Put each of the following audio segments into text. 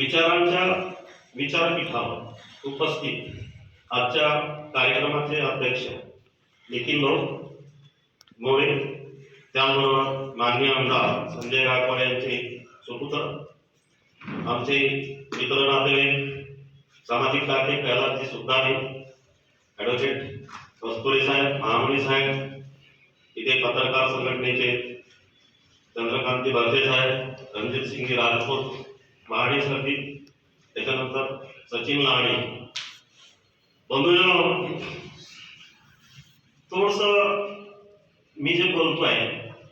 विचारांच्या विचारपीठावर उपस्थित आजच्या कार्यक्रमाचे अध्यक्ष निखिल मोरे त्यामुळं माननीय आमदार संजय गायकवाड यांचे सुपुत्र आमचे मित्र नातेवाईक सामाजिक कार्य कैलासजी सुद्धारे ॲडव्होकेट कस्तुरे साहेब महामणी साहेब इथे पत्रकार संघटनेचे चंद्रकांती बर्जे साहेब रणजित सिंग राजपूत महाडी सरदी त्याच्यानंतर सचिन लाहाणे बंधूजन थोडस मी जे बोलतोय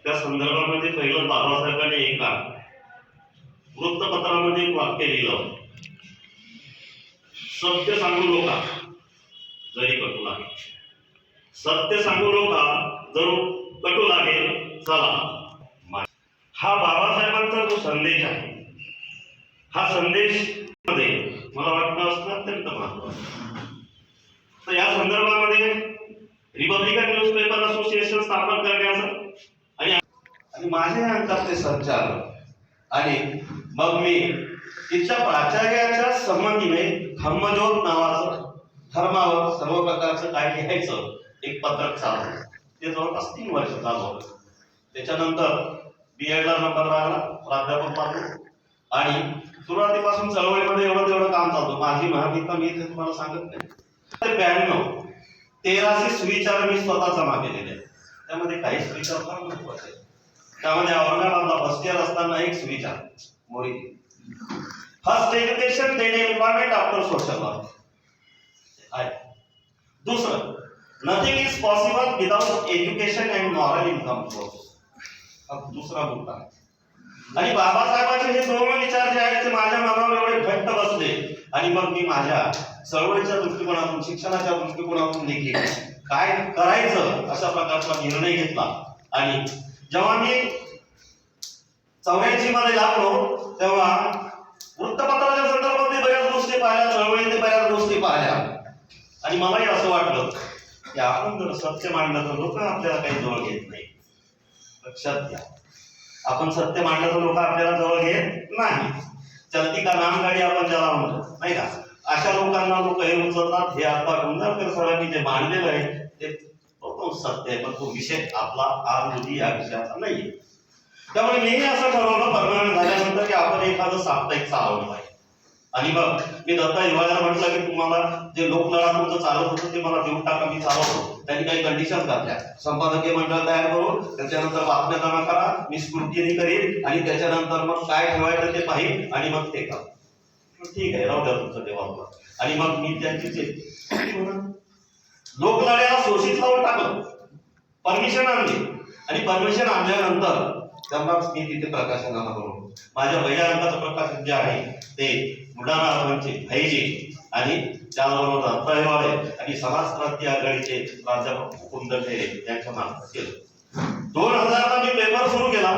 त्या संदर्भामध्ये पहिलं बाबासाहेबांनी एका वृत्तपत्रामध्ये एक वाक्य लिहिलं. सत्य सांगू नका जरी कटू लागेल. सत्य सांगू नका जर कटू लागेल चला. हा बाबासाहेबांचा जो संदेश आहे हा संदेशमध्ये मला वाटतं असणं अत्यंत महत्वाचं तर या संदर्भामध्ये रिपब्लिकन न्यूज पेपर असोसिएशन स्थापन करण्याचं आणि आणि माझे ते संचालक आणि मग मी तिच्या प्राचार्याच्या संबंधीने धम्मज्योत नावाचं धर्मावर सर्व प्रकारचं काय लिहायचं एक पत्रक चालू ते जवळपास तीन वर्ष चालवलं त्याच्यानंतर बी एडला नंबर लागला प्राध्यापक पाहतो आणि सुरुवातीपासून चळवळीमध्ये एवढं तेवढं काम चालतो. माझी माहिती मी ते तुम्हाला सांगत नाही. ब्याण्णव तेराशे सुविचार मी स्वतः जमा केलेले आहेत. त्यामध्ये काही सुविचार फार महत्त्वाचे त्यामध्ये औरंगाबादला फर्स्ट इयर असताना एक सुविचार मोरी. फर्स्ट एज्युकेशन देणे एम्प्लॉयमेंट आफ्टर सोशल वर्क आहे. दुसरं nothing is possible without education and moral income source हा दुसरा मुद्दा. आहे. आणि बाबासाहेबांचे हे सर्व विचार जे आहेत ते माझ्या मनावर एवढे घट्ट बसले. आणि मग मी माझ्या चळवळीच्या दृष्टिकोनातून शिक्षणाच्या दृष्टिकोनातून देखील काय करायचं अशा प्रकारचा निर्णय घेतला. आणि जेव्हा मी चौऱ्याऐंशी मध्ये लागलो तेव्हा वृत्तपत्राच्या संदर्भात बऱ्याच गोष्टी पाहिल्या चळवळीने बऱ्याच गोष्टी पाहिल्या. आणि मलाही असं वाटलं की आपण जर सत्य मांडलं तर लोक आपल्याला काही जवळ घेत नाही लक्षात घ्या. आपण सत्य मांडलं तर लोक आपल्याला जवळ घेत नाही. चलती का नाम गाडी आपण ज्याला म्हणतो नाही का? अशा लोकांना लोक हे उचलतात हे आता गुंजारकर सरांनी जे मांडलेलं आहे ते सत्य आहे पण तो विषय आपला आज या विषयाचा नाही त्यामुळे मी असं ठरवलं परमनंट झाल्यानंतर की आपण एखादं साप्ताहिक चालवलं आणि मग मी दत्ता हिवाळ्याला म्हटलं की तुम्हाला जे लोकलढा तुमचं चालत होतं ते मला देऊन टाका मी चालवतो. त्यांनी काही कंडिशन घातल्या. संपादकीय मंडळ तयार करू त्याच्यानंतर बातम्या जमा करा मी स्मृतीने करीन आणि त्याच्यानंतर मग काय ठेवायचं ते पाहिजे आणि मग ते करा. ठीक आहे राहू द्या तुमचं देवा आणि मग मी त्यांची ते लोकलढ्याला शोषित लावून टाकलं. परमिशन आणली. आणि परमिशन आणल्यानंतर त्यांना मी तिथे प्रकाशनाला करून माझ्या पहिल्या प्रकाश प्रकाशन जे आहे ते बुलढाणा अरबांचे भाईजी. आणि त्याबरोबर दत्ताईवाळे आणि समाजक्रांती आघाडीचे प्राध्यापक मुकुंद यांच्या मार्फत केलं. दोन हजारला मी पेपर सुरू केला.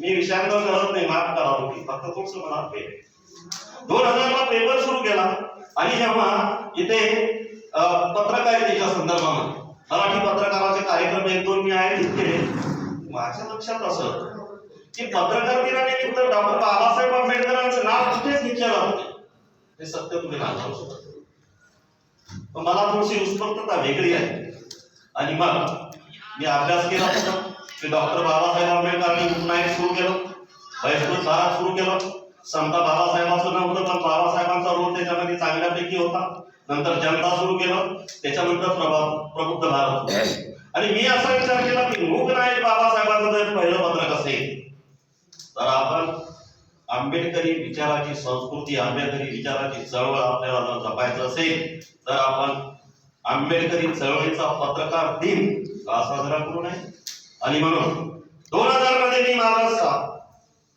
मी विषयांवर करत नाही माफ करा होती फक्त तुमचं मला दोन हजारला पेपर सुरू केला. आणि जेव्हा इथे पत्रकारितेच्या संदर्भामध्ये मराठी पत्रकाराचे कार्यक्रम एक दोन मी आयोजित केले. माझ्या लक्षात असं की पत्रकार दिनानिमित्त डॉक्टर बाबासाहेब आंबेडकरांचं नाव कुठेच घेतलेलं होतं. हे सत्य तुम्ही नाकारू शकत मला थोडीशी उत्स्फूर्तता वेगळी आहे. आणि मग मी अभ्यास केला होता. की डॉक्टर बाबासाहेब आंबेडकरांनी उपनायक सुरू केलं. बहिष्कृत भारत सुरू केलं. समता बाबासाहेबांचं नव्हतं पण बाबासाहेबांचा रोल त्याच्यामध्ये चांगल्यापैकी होता. नंतर जनता सुरू केलं. त्याच्यानंतर प्रभा प्रबुद्ध भारत आणि मी असा विचार केला की मूकनायक बाबासाहेबांचं जर पहिलं पत्रक असेल तर आपण आंबेडकरी विचाराची संस्कृती आंबेडकरी विचाराची चळवळ आपल्याला जर जपायचं असेल तर आपण आंबेडकरी चळवळीचा पत्रकार दिन का साजरा करू नये? आणि म्हणून दोन हजारमध्ये मी महाराष्ट्र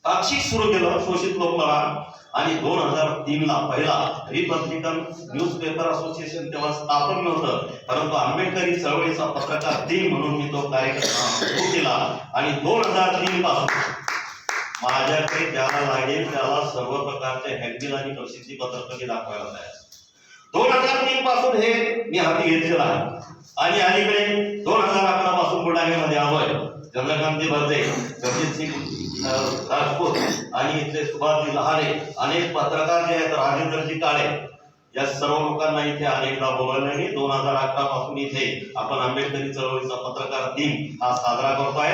पाक्षिक सुरू केलं शोषित लोकलढा आणि दोन हजार तीन ला पहिला रिपब्लिकन न्यूज पेपर असोसिएशन तेव्हा स्थापन नव्हतं. परंतु आंबेडकरी चळवळीचा पत्रकार दिन म्हणून मी तो कार्यक्रम सुरू केला. आणि दोन हजार तीन पासून माझ्याकडे ज्याला लागेल त्याला सर्व प्रकारचे हँडबिल आणि प्रसिद्धी पत्रक मी दाखवायला तयार दोन हजार तीन पासून हे मी हाती घेतलेलं आहे. आणि अलीकडे दोन हजार अकरा पासून बुलढाण्यामध्ये आलोय. चंद्रकांती भरते गरजीत सिंग राजपूत आणि इथले सुभाषजी लहाने अनेक पत्रकार जे आहेत राजेंद्रजी काळे या सर्व लोकांना इथे अनेकदा बोलवल्याने दोन हजार अकरा पासून इथे आपण आंबेडकरी चळवळीचा पत्रकार दिन हा साजरा करतोय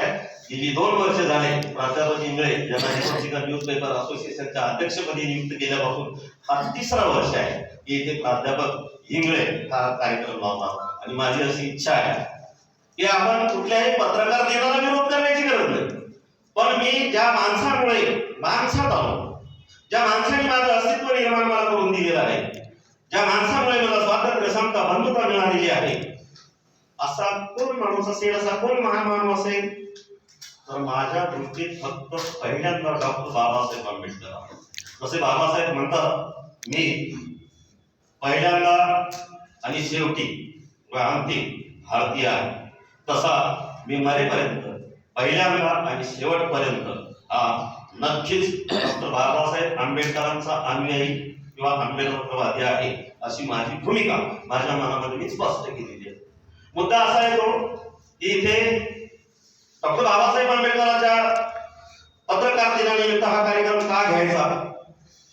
गेली दोन वर्ष झाले प्राध्यापक इंगळे यांना हिस्टॉरिकल न्यूज पेपर असोसिएशनच्या अध्यक्षपदी नियुक्त केल्यापासून हा तिसरा वर्ष आहे की इथे प्राध्यापक इंगळे हा कार्यक्रम लावतात. आणि माझी अशी इच्छा आहे की आपण कुठल्याही पत्रकार दिनाला विरोध करण्याची गरज नाही. पण मी ज्या माणसामुळे माणसात आलो ज्या माणसाने माझं अस्तित्व निर्माण मला करून दिलेलं आहे ज्या माणसामुळे मला स्वातंत्र्य समता बंधुता मिळालेली आहे असा कोण माणूस असेल असा कोण महामानव माणूस असेल? तर माझ्या दृष्टीत फक्त पहिल्यांदा डॉक्टर बाबासाहेब आंबेडकर जसे बाबासाहेब म्हणतात मी पहिल्यांदा आणि शेवटी व अंतिम भारतीय आहे. तसा मी मरेपर्यंत पहिल्यांदा आणि शेवटपर्यंत हा नक्कीच डॉक्टर बाबासाहेब आंबेडकरांचा अनुयायी किंवा आंबेडकरवादी आहे अशी माझी भूमिका माझ्या मनामध्ये मी स्पष्ट केलेली आहे. मुद्दा असा येतो की इथे डॉक्टर बाबासाहेब आंबेडकरांच्या पत्रकार दिनानिमित्त हा कार्यक्रम का घ्यायचा?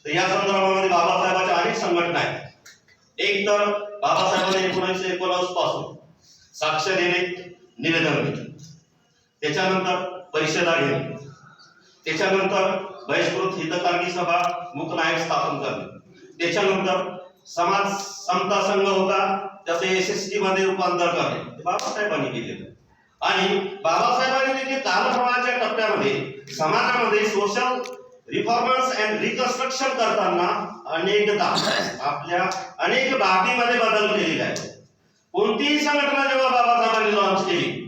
तर या संदर्भामध्ये बाबासाहेबांच्या अनेक संघटना आहेत. एक तर बाबासाहेबांनी एकोणीसशे एकोणासपासून साक्ष देणे निवेदन दिले त्याच्यानंतर परिषदा घेणे त्याच्यानंतर बहिष्कृत हितकारणी सभा मुकनायक स्थापन करणे. त्याच्यानंतर समाज समता संघ होता त्याचे एस एस टी मध्ये रूपांतर करणे बाबासाहेबांनी केलेलं. आणि बाबासाहेबांनी देखील कालप्रमाणाच्या टप्प्यामध्ये समाजामध्ये सोशल रिफॉर्मर्स अँड रिकन्स्ट्रक्शन करताना अनेकदा आपल्या अनेक बाबीमध्ये बदल केलेले आहेत. कोणतीही संघटना जेव्हा बाबासाहेबांनी लॉन्च केली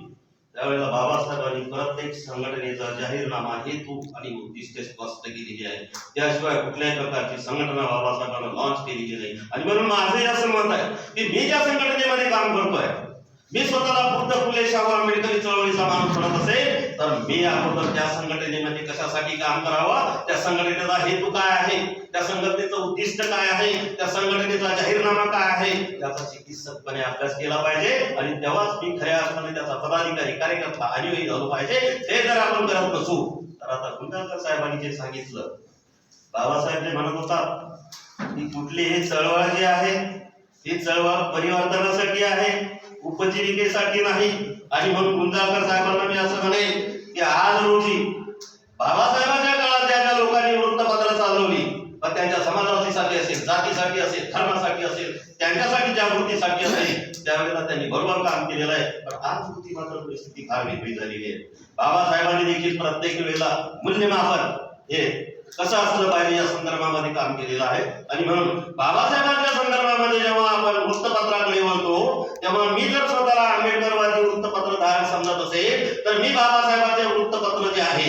त्यावेळेला बाबासाहेबांनी प्रत्येक संघटनेचा जाहीरनामा हेतू आणि उद्दिष्टे स्पष्ट केलेली आहे. त्याशिवाय कुठल्याही प्रकारची संघटना बाबासाहेबांना लॉन्च केलेली नाही. आणि म्हणून माझं असं मत आहे की मी ज्या संघटनेमध्ये काम करतोय मी स्वतःला बुद्ध फुले शाहू आंबेडकरी चळवळीचा माणूस म्हणत असेल तर मी अगोदर त्या संघटनेमध्ये कशासाठी काम करावं? त्या संघटनेचा हेतू काय आहे? त्या संघटनेचं उद्दिष्ट काय आहे? त्या संघटनेचा जाहीरनामा काय आहे? त्याचा चिकित्सकपणे अभ्यास केला पाहिजे आणि तेव्हाच मी खऱ्या अर्थाने त्याचा पदाधिकारी कार्यकर्ता आणि झालो पाहिजे. हे जर आपण करत नसू तर आता गुंडाकर साहेबांनी जे सांगितलं बाबासाहेब जे म्हणत होता की कुठली ही चळवळ जी आहे? ही चळवळ परिवर्तनासाठी आहे? उपजीविकेसाठी नाही. आणि म्हणून गुंजाळकर साहेबांना मी असं म्हणेन की आज रोजी बाबासाहेबांच्या काळात ज्या ज्या लोकांनी वृत्तपत्र चालवली पण त्यांच्या समाजासाठी असेल जातीसाठी असेल धर्मासाठी असेल त्यांच्यासाठी जागृतीसाठी असेल त्यावेळेला त्यांनी बरोबर काम केलेलं आहे. पण आज कृती मात्र परिस्थिती फार वेगळी झालेली आहे. बाबासाहेबांनी देखील प्रत्येक वेळेला मूल्यमापन हे कसं असलं पाहिजे या संदर्भामध्ये काम केलेलं आहे? आणि म्हणून बाबासाहेबांच्या संदर्भामध्ये जेव्हा आपण वृत्तपत्राकडे वळतो तेव्हा मी जर स्वतःला आंबेडकरवादी वृत्तपत्र धारक समजत असेल तर मी बाबासाहेबांचे वृत्तपत्र जे आहे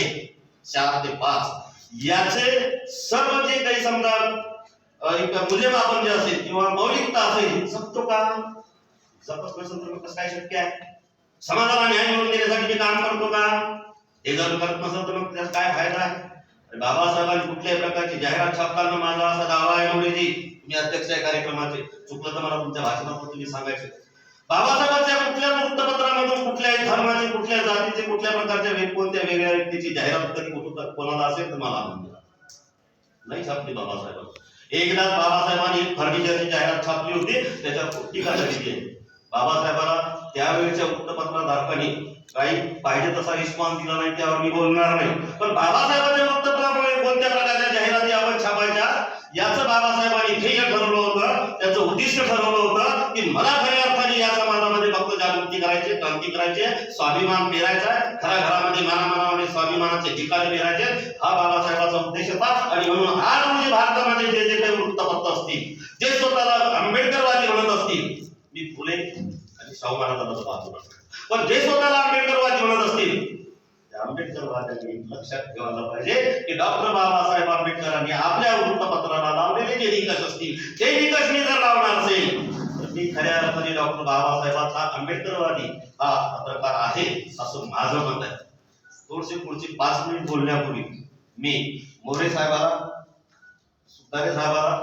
चार ते पाच याचे सर्व जे काही समजा मूल्यमापन जे असेल किंवा मौलिकता असेल जपतो का? जपत कसं काय शक्य आहे? समाजाला न्याय मिळवून देण्यासाठी मी काम करतो का? हे जर करत नसेल तर मग त्याचा काय फायदा आहे? बाबासाहेबांनी कुठल्याही प्रकारची जाहिरात छापताना माझा असा दावा आहे मुलीजी मी अध्यक्ष आहे कार्यक्रमाचे. चुकलं तर मला तुमच्या भाषणात तुम्ही सांगायचे. बाबासाहेबांच्या कुठल्या वृत्तपत्रामधून कुठल्याही धर्माचे कुठल्या जातीचे कुठल्या प्रकारच्या कोणत्या वेगळ्या व्यक्तीची जाहिरात कधी कोणाला असेल तर मला आनंद नाही छापली बाबासाहेब एकदा बाबासाहेबांनी फर्निचरची जाहिरात छापली होती त्याच्यावर टीका झालेली आहे बाबासाहेबांना त्यावेळेच्या वृत्तपत्रधारकांनी काही पाहिजे तसा रिस्पॉन्स दिला नाही त्यावर मी बोलणार नाही. पण बाबासाहेबांच्या वृत्तपत्रामुळे कोणत्या प्रकारच्या जाहिराती आपण छापायच्या? याचं बाबासाहेबांनी ध्येय ठरवलं होतं त्याचं उद्दिष्ट ठरवलं होतं की मला खऱ्या अर्थाने या समाजामध्ये फक्त जागृती करायची क्रांती करायची स्वाभिमान पेरायचा आहे. खऱ्या घरामध्ये मनामनामध्ये स्वाभिमानाचे ठिकाणे पेरायचे हा बाबासाहेबांचा उद्देश होता. आणि म्हणून आज म्हणजे भारतामध्ये जे जे काही वृत्तपत्र असतील जे स्वतःला आंबेडकरवादी म्हणत असतील मी फुले शाहू महाराजांना पण जे स्वतःला आंबेडकरवादी म्हणत असतील त्या आंबेडकरवाद्यांनी लक्षात ठेवायला पाहिजे की डॉक्टर बाबासाहेब आंबेडकरांनी आपल्या वृत्तपत्राला लावलेले जे निकष असतील ते निकष मी जर लावणार असेल तर मी खऱ्या अर्थाने डॉक्टर बाबासाहेबांचा आंबेडकरवादी हा पत्रकार आहे असं माझं मत आहे. थोडसे पुढचे पाच मिनिट बोलण्यापूर्वी मी मोरे साहेबाला सुतारे साहेबाला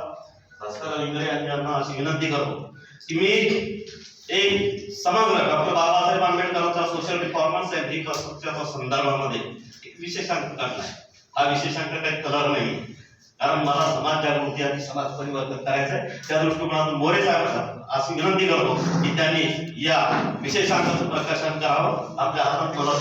भास्कर इंगळे यांना अशी विनंती करतो की मी एक समग्र डॉक्टर बाबासाहेब आंबेडकरांचा सोशल रिफॉर्मन्स अँड रिकन्स्ट्रक्शनच्या संदर्भामध्ये. एक विशेषांक काढला हा विशेषांक काही कलर नाही कारण मला समाज जागृती आणि समाज परिवर्तन करायचं आहे त्या दृष्टिकोनातून मोरे साहेब अशी विनंती करतो की त्यांनी या विशेषांकाचं प्रकाशन करावं. आपल्या हातात मला